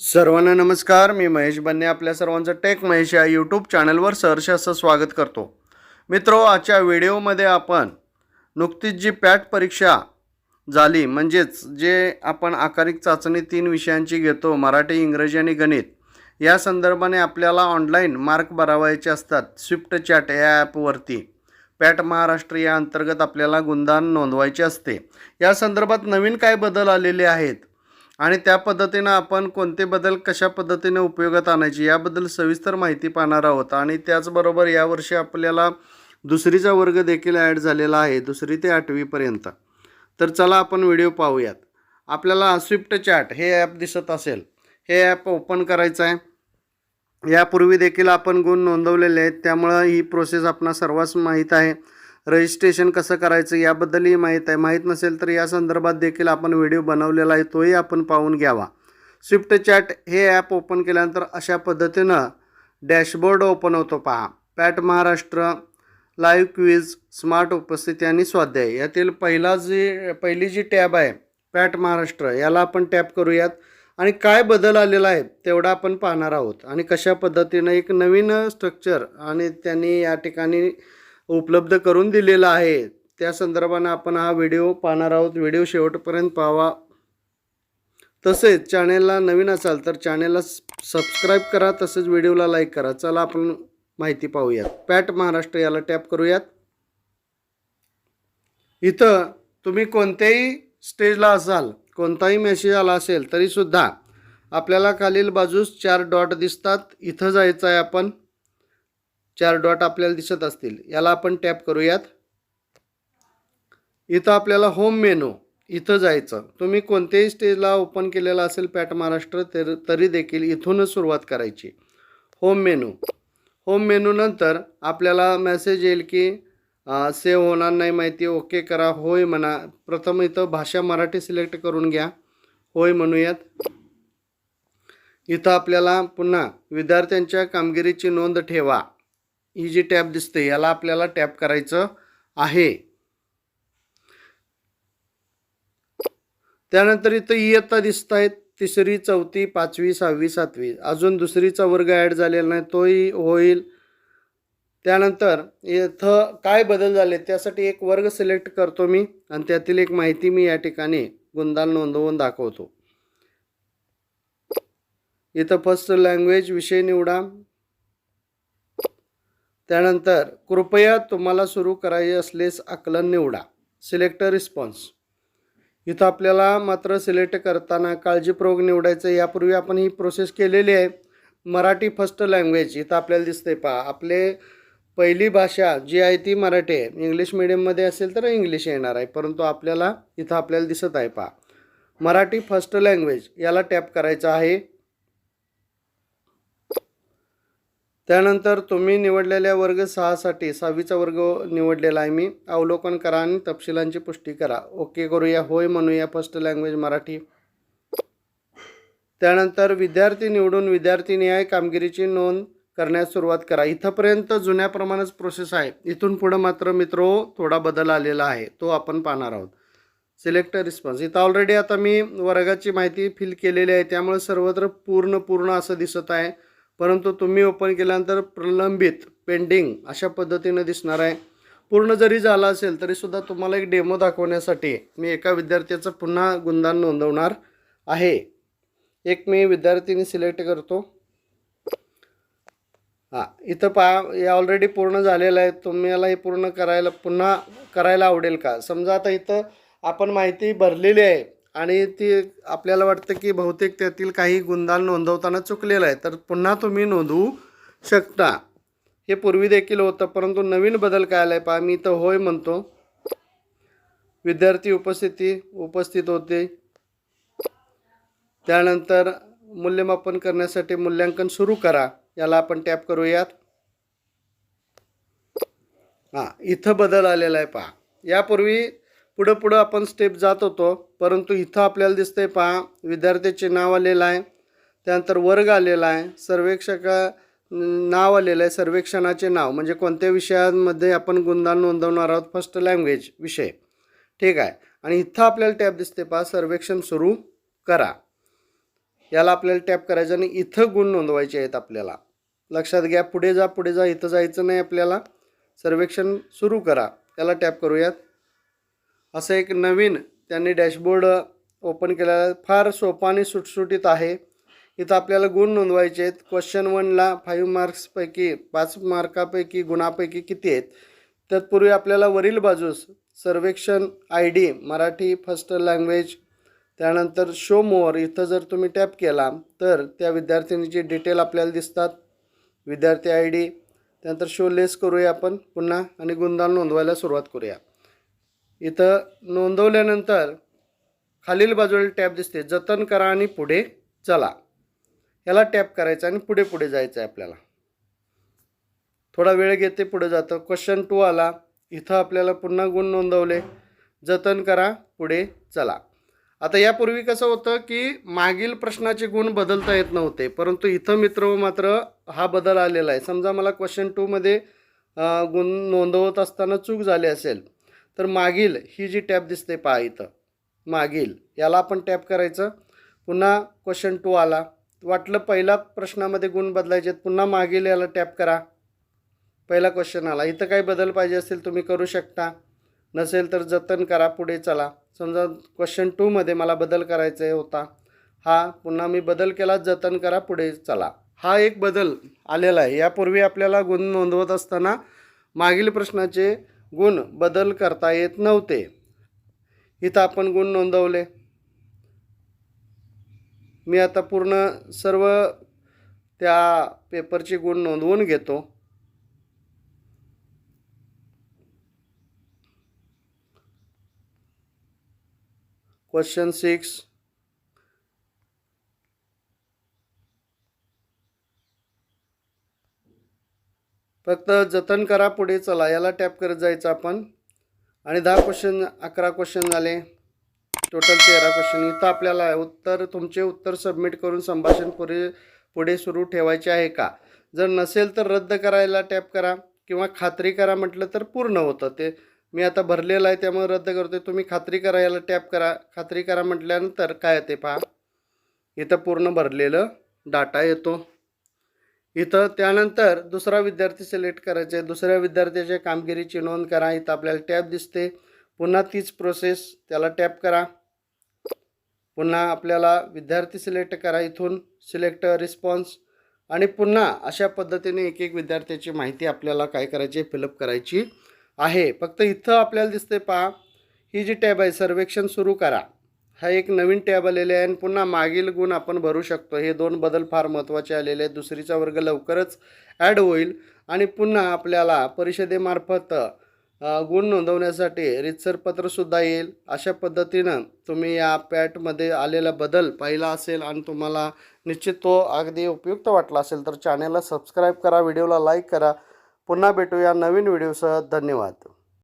सर्वांना नमस्कार मी महेश बन्ने आपल्या सर्वांचं टेक महेश या यूट्यूब चॅनलवर सहर्ष असं स्वागत करतो. मित्रो आजच्या व्हिडिओमध्ये आपण नुकतीच जी पॅट परीक्षा झाली म्हणजेच जे आपण आकारिक चाचणी तीन विषयांची घेतो मराठी इंग्रजी आणि गणित या संदर्भाने आपल्याला ऑनलाईन मार्क भरावायचे असतात स्विफ्ट चॅट या ॲपवरती पॅट महाराष्ट्र या अंतर्गत आपल्याला गुणदान नोंदवायचे असते. या संदर्भात नवीन काय बदल आलेले आहेत? आणि त्या पद्धतीनं आपण कोणते बदल कशा पद्धतीने उपयोगात आणायचे याबद्दल सविस्तर माहिती पाहणार आहोत. आणि त्याचबरोबर यावर्षी आपल्याला दुसरीचा वर्ग देखील ॲड झालेला आहे दुसरी ते आठवीपर्यंत तर चला आपण व्हिडिओ पाहूयात. आपल्याला स्विफ्ट चॅट हे ॲप दिसत असेल. हे ॲप ओपन करायचं आहे. यापूर्वी देखील आपण गुण नोंदवलेले आहेत. त्यामुळं ही प्रोसेस आपणा सर्वांस माहीत आहे. रजिस्ट्रेशन कसं करायचं याबद्दलही माहीत आहे. माहीत नसेल तर या संदर्भात देखील आपण व्हिडिओ बनवलेला आहे तोही आपण पाहून घ्यावा. स्विफ्ट चॅट हे ॲप ओपन केल्यानंतर अशा पद्धतीनं डॅशबोर्ड ओपन होतो पहा. PAT Maharashtra live quiz smart उपस्थिती आणि स्वाध्याय. यातील पहिला जी पहिली जी टॅब आहे पॅट महाराष्ट्र याला आपण टॅप करूयात. आणि काय बदल आलेला आहे तेवढा आपण पाहणार आहोत. आणि कशा पद्धतीनं एक नवीन स्ट्रक्चर आणि त्यांनी या ठिकाणी उपलब्ध करून दिलेला आहे. त्या संदर्भानं आपण हा व्हिडिओ पाहणार आहोत. व्हिडिओ शेवटपर्यंत पाहावा तसेच चॅनेलला नवीन असाल तर चॅनेलला सबस्क्राईब करा तसेच व्हिडिओला लाईक करा. चला आपण माहिती पाहूयात. पॅट महाराष्ट्र याला टॅप करूयात. इथं तुम्ही कोणत्याही स्टेजला असाल कोणताही मेसेज आला असेल तरीसुद्धा आपल्याला खालील बाजूस चार डॉट दिसतात. इथं जायचं आहे आपण. चार डॉट आपल्याला दिसत असतील. याला आपण टॅप करूयात. इथं आपल्याला होम मेनू इथं जायचं. तुम्ही कोणत्याही स्टेजला ओपन केलेला असेल पॅट महाराष्ट्र तर तरी देखील इथूनच सुरुवात करायची. होम मेनू होम मेनूनंतर आपल्याला मेसेज येईल की सेव्ह होणार नाही माहिती ओके करा होय म्हणा. प्रथम इथं भाषा मराठी सिलेक्ट करून घ्या. होय म्हणूयात. इथं आपल्याला पुन्हा विद्यार्थ्यांच्या कामगिरीची नोंद ठेवा. ही जी टॅब दिसते याला आपल्याला टॅप करायचं आहे. त्यानंतर इथं इयत्ता दिसत आहेत तिसरी चौथी पाचवी सहावी सातवी. अजून दुसरीचा वर्ग ॲड झालेला नाही तोही होईल. त्यानंतर इथं काय बदल झाले त्यासाठी एक वर्ग सिलेक्ट करतो मी आणि त्यातील एक माहिती मी या ठिकाणी गुंदाल नोंदवून दाखवतो. इथं फर्स्ट लँग्वेज विषय निवडा. त्यानंतर कृपया तुम्हाला सुरू करायचे असलेस आकलन निवडा. सिलेक्ट रिस्पॉन्स इथं आपल्याला मात्र सिलेक्ट करताना काळजीपूर्वक निवडायचं यापूर्वी आपण ही प्रोसेस केलेली आहे. मराठी फर्स्ट लँग्वेज इथं आपल्याला दिसते पहा. आपले पहिली भाषा जी आहे ती मराठी आहे. इंग्लिश मिडियममध्ये असेल तर इंग्लिश येणार आहे परंतु आपल्याला इथं आपल्याला दिसत आहे पहा. मराठी फर्स्ट लँग्वेज याला टॅप करायचं आहे. त्यानंतर तुम्ही निवडलेल्या वर्ग सहासाठी सहावीचा वर्ग निवडलेला आहे मी. अवलोकन करा आणि तपशिलांची पुष्टी करा. ओके करूया. होय म्हणूया. First language Marathi. त्यानंतर विद्यार्थी निवडून विद्यार्थी न्याय कामगिरीची नोंद करण्यास सुरुवात करा. इथंपर्यंत जुन्याप्रमाणेच प्रोसेस आहे. इथून पुढं मात्र मित्रो थोडा बदल आलेला आहे. तो आपण पाहणार आहोत. सिलेक्ट रिस्पॉन्स इथं ऑलरेडी आता मी वर्गाची माहिती फिल केलेली आहे. त्यामुळे सर्वत्र पूर्ण पूर्ण असं दिसत आहे. परंतु तुम्ही ओपन केल्यानंतर प्रलंबित पेंडिंग अशा पद्धतीनं दिसणार आहे. पूर्ण जरी झाला असेल तरीसुद्धा तुम्हाला एक डेमो दाखवण्यासाठी मी एका विद्यार्थ्याचं पुन्हा गुणदान नोंदवणार आहे. एक मी विद्यार्थीनी सिलेक्ट करतो. हां इथं पहा हे ऑलरेडी पूर्ण झालेलं आहे. तुम्हाला हे पूर्ण करायला पुन्हा करायला आवडेल का? समजा आता इथं आपण माहिती भरलेली आहे. आणि ती आपल्याला वाटतं की बहुतेक त्यातील काही गुंदाल नोंदवताना चुकलेलं आहे. तर पुन्हा तुम्ही नोंदवू शकता. हे पूर्वी देखील होतं परंतु नवीन बदल काय आला आहे पहा. मी इथं होय म्हणतो. विद्यार्थी उपस्थिती उपस्थित होते. त्यानंतर मूल्यमापन करण्यासाठी मूल्यांकन सुरू करा. याला आपण टॅप करूयात. हां इथं बदल आलेला आहे पहा. यापूर्वी पुढं पुढं आपण स्टेप जात होतो. परंतु इथं आपल्याला दिसतंय पहा विद्यार्थ्याचे नाव आलेलं आहे. त्यानंतर वर्ग आलेला आहे. सर्वेक्षका नाव आलेलं आहे. सर्वेक्षणाचे नाव. म्हणजे कोणत्या विषयांमध्ये आपण गुणदान नोंदवणार आहोत? फर्स्ट लँग्वेज विषय. ठीक आहे. आणि इथं आपल्याला टॅप दिसते पहा. सर्वेक्षण सुरू करा. याला आपल्याला टॅप करायचं आणि इथं गुण नोंदवायचे आहेत आपल्याला. लक्षात घ्या. पुढे जा पुढे जा. इथं जायचं नाही आपल्याला. सर्वेक्षण सुरू करा. याला टॅप करूयात. असं एक नवीन त्यांनी डॅशबोर्ड ओपन केलेला आहे. फार सोपा आणि सुटसुटीत आहे. इथं आपल्याला गुण नोंदवायचे आहेत. क्वेश्चन वनला फाईव्ह मार्क्सपैकी पाच मार्कापैकी गुणापैकी किती आहेत? तत्पूर्वी आपल्याला वरील बाजूस सर्वेक्षण I D Marathi first language त्यानंतर शो मोअर इथं जर तुम्ही टॅप केला तर त्या विद्यार्थिनीची डिटेल आपल्याला दिसतात. विद्यार्थी आय डी त्यानंतर शो लेस करूया आपण पुन्हा आणि गुणदान नोंदवायला सुरुवात करूया. इथं नोंदवल्यानंतर खालील बाजूला टॅप दिसते. जतन करा आणि पुढे चला. याला टॅप करायचं आणि पुढे पुढे जायचं आहे आपल्याला. थोडा वेळ घेते पुढे जातं. क्वेश्चन टू आला. इथं आपल्याला पुन्हा गुण नोंदवले. जतन करा पुढे चला. आता यापूर्वी कसं होतं की मागील प्रश्नाचे गुण बदलता येत नव्हते. परंतु इथं मित्र हो मात्र हा बदल आलेला आहे. समजा मला क्वेश्चन टूमध्ये गुण नोंदवत असताना चूक झाली असेल. तर मागील ही जी टॅब दिसते पहा इथं मागील याला आपण टॅप करायचं. पुन्हा क्वेश्चन टू आला. वाटलं पहिला प्रश्नामध्ये गुण बदलायचे आहेत, पुन्हा मागील याला टॅप करा. पहिला क्वेश्चन आला. इथं काही बदल पाहिजे असेल तुम्ही करू शकता. नसेल तर जतन करा. पुढे चला. समजा क्वेश्चन टूमध्ये मला बदल करायचा होता. हा पुन्हा मी बदल केला. जतन करा. पुढे चला. हा एक बदल आलेला आहे. यापूर्वी आपल्याला गुण नोंदवत असताना मागील प्रश्नाचे गुण बदल करता येत नव्हते. इथं आपण गुण नोंदवले. मी आता पूर्ण सर्व त्या पेपरचे गुण नोंदवून घेतो. Question six. फक्त जतन करा पुढे चला याला टॅप करत जायचं आपण. आणि दहा क्वेश्चन अकरा क्वेश्चन झाले. टोटल तेरा क्वेश्चन इथं आपल्याला उत्तर तुमचे उत्तर सबमिट करून संभाषण पुढे पुढे सुरू ठेवायचे आहे का? जर नसेल तर रद्द करायला टॅप करा. किंवा खात्री करा म्हटलं तर पूर्ण होतं. ते मी आता भरलेलं आहे त्यामुळे रद्द करतोय. तुम्ही खात्री करा याला टॅप करा. खात्री करा म्हटल्यानंतर काय येते पहा. इथं पूर्ण भरलेलं डाटा येतो. इथं त्यानंतर दुसरा विद्यार्थी सिलेक्ट करायचे दुसऱ्या विद्यार्थ्याच्या कामगिरीची नोंद करा. इथं आपल्याला टॅब दिसते. पुन्हा तीच प्रोसेस. त्याला टॅप करा. पुन्हा आपल्याला विद्यार्थी सिलेक्ट करा इथून. Select response. आणि पुन्हा अशा पद्धतीने एक एक विद्यार्थ्याची माहिती आपल्याला काय करायची फिलअप करायची आहे. फक्त इथं आपल्याला दिसते पहा. ही जी टॅब आहे सर्वेक्षण सुरू करा. हा एक नवीन टॅब आलेले आहे आणि पुन्हा मागील गुण आपण भरू शकतो. हे दोन बदल फार महत्त्वाचे आलेले आहेत. दुसरीचा वर्ग लवकरच ॲड होईल. आणि पुन्हा आपल्याला परिषदेमार्फत गुण नोंदवण्यासाठी रितसर पत्रसुद्धा येईल. अशा पद्धतीनं तुम्ही या पॅटमध्ये आलेला बदल पाहिला असेल आणि तुम्हाला निश्चित तो अगदी उपयुक्त वाटला असेल तर चॅनेलला सबस्क्राईब करा व्हिडिओला लाईक करा. पुन्हा भेटूया नवीन व्हिडिओसह. धन्यवाद.